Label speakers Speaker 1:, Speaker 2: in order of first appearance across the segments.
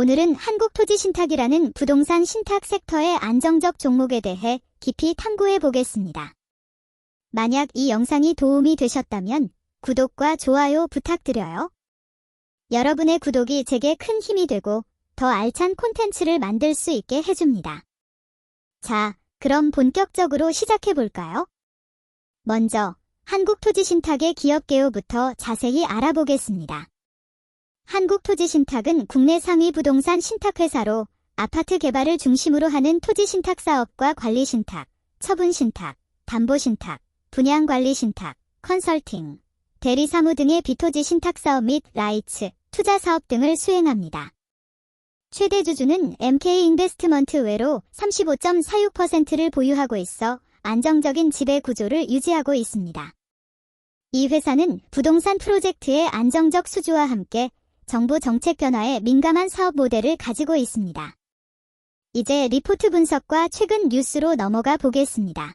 Speaker 1: 오늘은 한국토지신탁이라는 부동산 신탁 섹터의 안정적 종목에 대해 깊이 탐구해 보겠습니다. 만약 이 영상이 도움이 되셨다면 구독과 좋아요 부탁드려요. 여러분의 구독이 제게 큰 힘이 되고 더 알찬 콘텐츠를 만들 수 있게 해줍니다. 자, 그럼 본격적으로 시작해 볼까요? 먼저 한국토지신탁의 기업 개요부터 자세히 알아보겠습니다. 한국토지신탁은 국내 상위 부동산 신탁회사로 아파트 개발을 중심으로 하는 토지신탁 사업과 관리신탁, 처분신탁, 담보신탁, 분양관리신탁, 컨설팅, 대리사무 등의 비토지 신탁 사업 및 라이츠, 투자 사업 등을 수행합니다. 최대 주주는 MK 인베스트먼트 외로 35.46%를 보유하고 있어 안정적인 지배 구조를 유지하고 있습니다. 이 회사는 부동산 프로젝트의 안정적 수주와 함께 정부 정책 변화에 민감한 사업 모델을 가지고 있습니다. 이제 리포트 분석과 최근 뉴스로 넘어가 보겠습니다.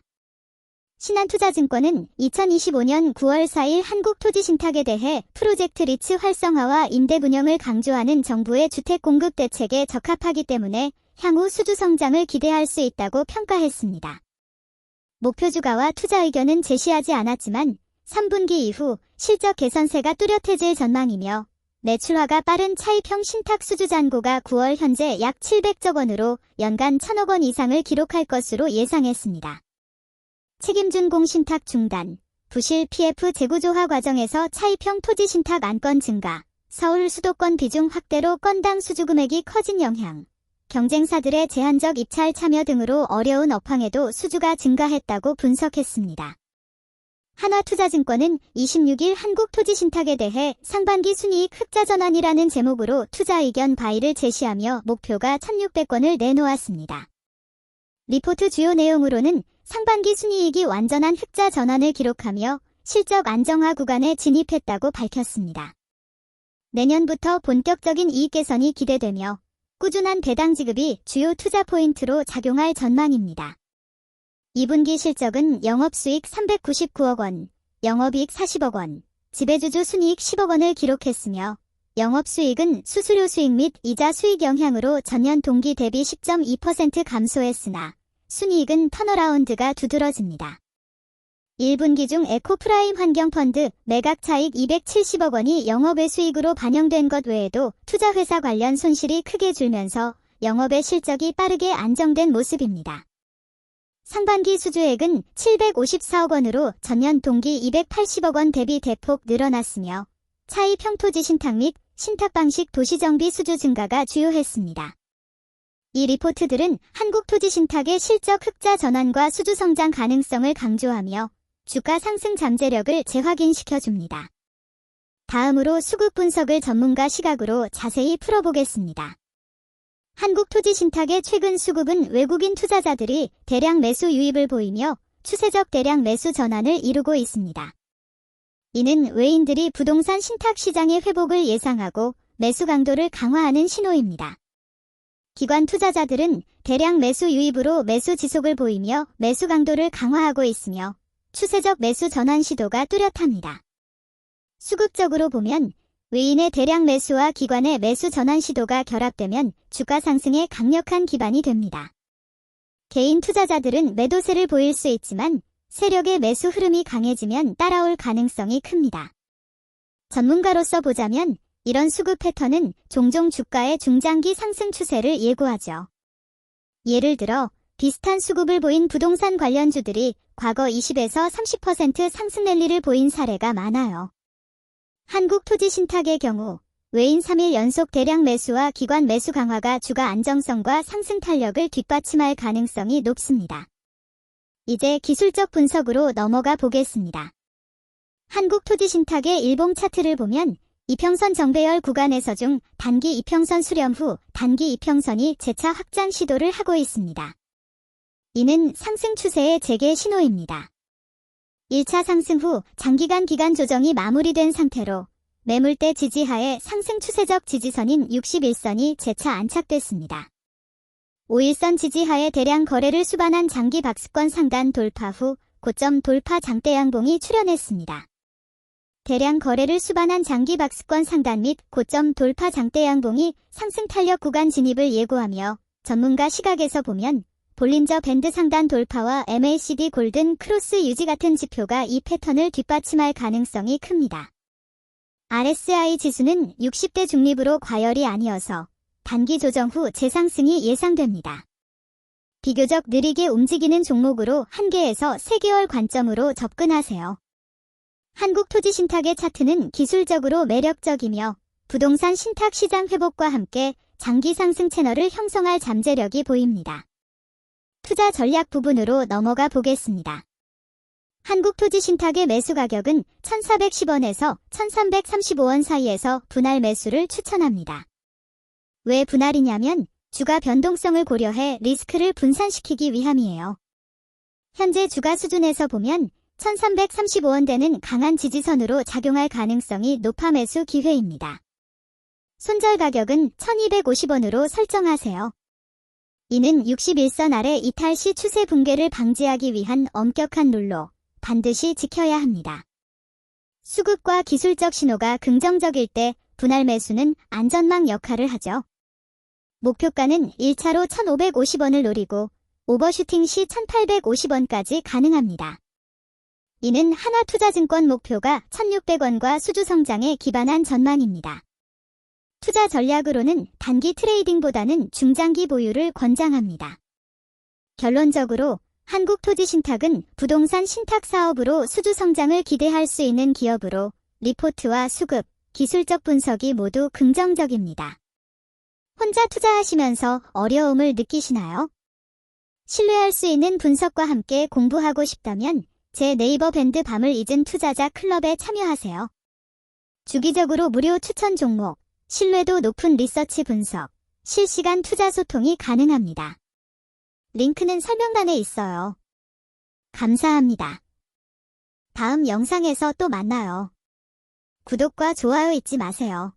Speaker 1: 신한투자증권은 2025년 9월 4일 한국토지신탁에 대해 프로젝트 리츠 활성화와 임대 분양을 강조하는 정부의 주택 공급 대책에 적합하기 때문에 향후 수주 성장을 기대할 수 있다고 평가했습니다. 목표 주가와 투자 의견은 제시하지 않았지만 3분기 이후 실적 개선세가 뚜렷해질 전망이며 매출화가 빠른 차입형 신탁 수주 잔고가 9월 현재 약 700조 원으로 연간 1000억 원 이상을 기록할 것으로 예상했습니다. 책임준 공신탁 중단, 부실 PF 재구조화 과정에서 차입형 토지 신탁 안건 증가, 서울 수도권 비중 확대로 건당 수주 금액이 커진 영향, 경쟁사들의 제한적 입찰 참여 등으로 어려운 업황에도 수주가 증가했다고 분석했습니다. 한화투자증권은 26일 한국토지신탁에 대해 상반기 순이익 흑자 전환이라는 제목으로 투자 의견 바이를 제시하며 목표가 1600건을 내놓았습니다. 리포트 주요 내용으로는 상반기 순이익이 완전한 흑자 전환을 기록하며 실적 안정화 구간에 진입했다고 밝혔습니다. 내년부터 본격적인 이익 개선이 기대되며 꾸준한 배당 지급이 주요 투자 포인트로 작용할 전망입니다. 2분기 실적은 영업수익 399억 원, 영업이익 40억 원, 지배주주 순이익 10억 원을 기록했으며 영업수익은 수수료 수익 및 이자 수익 영향으로 전년 동기 대비 10.2% 감소했으나 순이익은 턴어라운드가 두드러집니다. 1분기 중 에코프라임 환경펀드 매각 차익 270억 원이 영업의 수익으로 반영된 것 외에도 투자회사 관련 손실이 크게 줄면서 영업의 실적이 빠르게 안정된 모습입니다. 상반기 수주액은 754억 원으로 전년 동기 280억 원 대비 대폭 늘어났으며 차이 평토지 신탁 및 신탁 방식 도시정비 수주 증가가 주요했습니다. 이 리포트들은 한국토지신탁의 실적 흑자 전환과 수주 성장 가능성을 강조하며 주가 상승 잠재력을 재확인시켜줍니다. 다음으로 수급 분석을 전문가 시각으로 자세히 풀어보겠습니다. 한국토지신탁의 최근 수급은 외국인 투자자들이 대량 매수 유입을 보이며 추세적 대량 매수 전환을 이루고 있습니다. 이는 외인들이 부동산 신탁 시장의 회복을 예상하고 매수 강도를 강화하는 신호입니다. 기관 투자자들은 대량 매수 유입으로 매수 지속을 보이며 매수 강도를 강화하고 있으며 추세적 매수 전환 시도가 뚜렷합니다. 수급적으로 보면 외인의 대량 매수와 기관의 매수 전환 시도가 결합되면 주가 상승에 강력한 기반이 됩니다. 개인 투자자들은 매도세를 보일 수 있지만 세력의 매수 흐름이 강해지면 따라올 가능성이 큽니다. 전문가로서 보자면 이런 수급 패턴은 종종 주가의 중장기 상승 추세를 예고하죠. 예를 들어 비슷한 수급을 보인 부동산 관련주들이 과거 20에서 30% 상승 랠리를 보인 사례가 많아요. 한국토지신탁의 경우 외인 3일 연속 대량 매수와 기관 매수 강화가 주가 안정성과 상승 탄력을 뒷받침할 가능성이 높습니다. 이제 기술적 분석으로 넘어가 보겠습니다. 한국토지신탁의 일봉 차트를 보면 이평선 정배열 구간에서 중 단기 이평선 수렴 후 단기 이평선이 재차 확장 시도를 하고 있습니다. 이는 상승 추세의 재개 신호입니다. 1차 상승 후 장기간 기간 조정이 마무리된 상태로 매물대 지지하에 상승 추세적 지지선인 61선이 재차 안착됐습니다. 5일선 지지하에 대량 거래를 수반한 장기 박스권 상단 돌파 후 고점 돌파 장대 양봉이 출현했습니다. 대량 거래를 수반한 장기 박스권 상단 및 고점 돌파 장대 양봉이 상승 탄력 구간 진입을 예고하며 전문가 시각에서 보면 볼린저 밴드 상단 돌파와 MACD 골든 크로스 유지 같은 지표가 이 패턴을 뒷받침할 가능성이 큽니다. RSI 지수는 60대 중립으로 과열이 아니어서 단기 조정 후 재상승이 예상됩니다. 비교적 느리게 움직이는 종목으로 1개에서 3개월 관점으로 접근하세요. 한국토지신탁의 차트는 기술적으로 매력적이며 부동산 신탁 시장 회복과 함께 장기 상승 채널을 형성할 잠재력이 보입니다. 투자 전략 부분으로 넘어가 보겠습니다. 한국토지신탁의 매수 가격은 1,410원에서 1,335원 사이에서 분할 매수를 추천합니다. 왜 분할이냐면 주가 변동성을 고려해 리스크를 분산시키기 위함이에요. 현재 주가 수준에서 보면 1335원 대는 강한 지지선으로 작용할 가능성이 높아 매수 기회입니다. 손절 가격은 1250원으로 설정하세요. 이는 61선 아래 이탈 시 추세 붕괴를 방지하기 위한 엄격한 룰로 반드시 지켜야 합니다. 수급과 기술적 신호가 긍정적일 때 분할 매수는 안전망 역할을 하죠. 목표가는 1차로 1,550원을 노리고 오버슈팅 시 1,850원까지 가능합니다. 이는 하나투자증권 목표가 1,600원과 수주 성장에 기반한 전망입니다. 투자 전략으로는 단기 트레이딩보다는 중장기 보유를 권장합니다. 결론적으로 한국토지신탁은 부동산 신탁 사업으로 수주 성장을 기대할 수 있는 기업으로 리포트와 수급, 기술적 분석이 모두 긍정적입니다. 혼자 투자하시면서 어려움을 느끼시나요? 신뢰할 수 있는 분석과 함께 공부하고 싶다면 제 네이버 밴드 밤을 잊은 투자자 클럽에 참여하세요. 주기적으로 무료 추천 종목, 신뢰도 높은 리서치 분석, 실시간 투자 소통이 가능합니다. 링크는 설명란에 있어요. 감사합니다. 다음 영상에서 또 만나요. 구독과 좋아요 잊지 마세요.